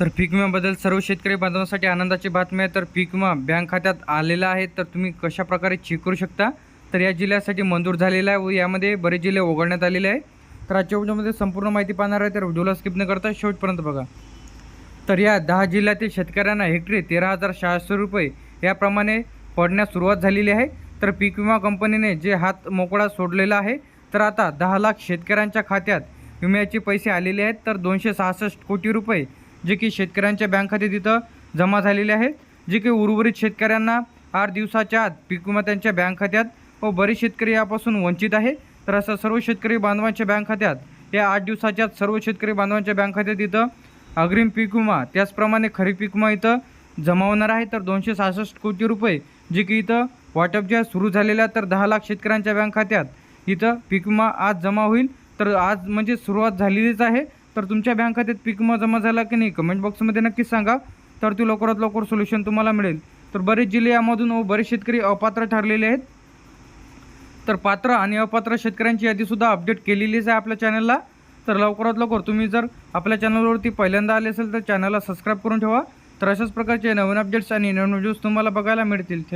तर पीक विम्याबद्दल सर्व शेतकरी बांधवांसाठी आनंदाची बातमी आहे. तर पीक विमा बँक खात्यात आलेला आहे. तर तुम्ही कशा प्रकारे चेक करू शकता? तर या जिल्ह्यासाठी मंजूर झालेला आहे व यामध्ये बरेच जिल्हे वगळण्यात आलेले आहे तर आजच्या व्हिडिओमध्ये संपूर्ण माहिती पाहणार आहे. तर व्हिडिओला स्किप न करता शेवटपर्यंत बघा. तर या दहा जिल्ह्यातील शेतकऱ्यांना हेक्टरी तेरा हजार सहाशे रुपये याप्रमाणे पडण्यास सुरुवात झालेली आहे. तर पीक विमा कंपनीने जे हात मोकळा सोडलेला आहे तर आता दहा लाख शेतकऱ्यांच्या खात्यात विम्याचे पैसे आलेले आहेत. तर दोनशे सहासष्ट कोटी रुपये जे की शेतकऱ्यांच्या बँक खात्यात तिथं जमा झालेले आहेत जे की उर्वरित शेतकऱ्यांना आठ दिवसाच्या आत पीक विमा त्यांच्या बँक खात्यात व बरेच शेतकरी यापासून वंचित आहे तर असं सर्व शेतकरी बांधवांच्या बँक खात्यात या आठ दिवसाच्या आत सर्व शेतकरी बांधवांच्या बँक खात्यात इथं अग्रिम पीक विमा त्याचप्रमाणे खरीप पीक विमा इथं जमा होणार आहे. तर दोनशे सहासष्ट कोटी रुपये जे की इथं वाटप जे सुरू झालेल्या तर दहा लाख शेतकऱ्यांच्या बँक खात्यात इथं पीक विमा आज जमा होईल. तर आज म्हणजे सुरुवात झालेलीच आहे. तर तुमच्या बँक खात्यात पीक मग जमा झाला की नाही? कमेंट बॉक्समध्ये नक्कीच सांगा. तर ती लवकरात लवकर सोल्युशन तुम्हाला मिळेल. तर बरेच जिल्हे यामधून व बरेच शेतकरी अपात्र ठरलेले आहेत. तर पात्र आणि अपात्र शेतकऱ्यांची यादीसुद्धा अपडेट केलेलीच आहे आपल्या चॅनलला तर लवकरात लवकर तुम्ही जर आपल्या चॅनलवरती पहिल्यांदा आले असेल तर चॅनलला सबस्क्राईब करून ठेवा. तर अशाच प्रकारचे नवीन अपडेट्स आणि नवीन व्हिडिओज तुम्हाला बघायला मिळतील.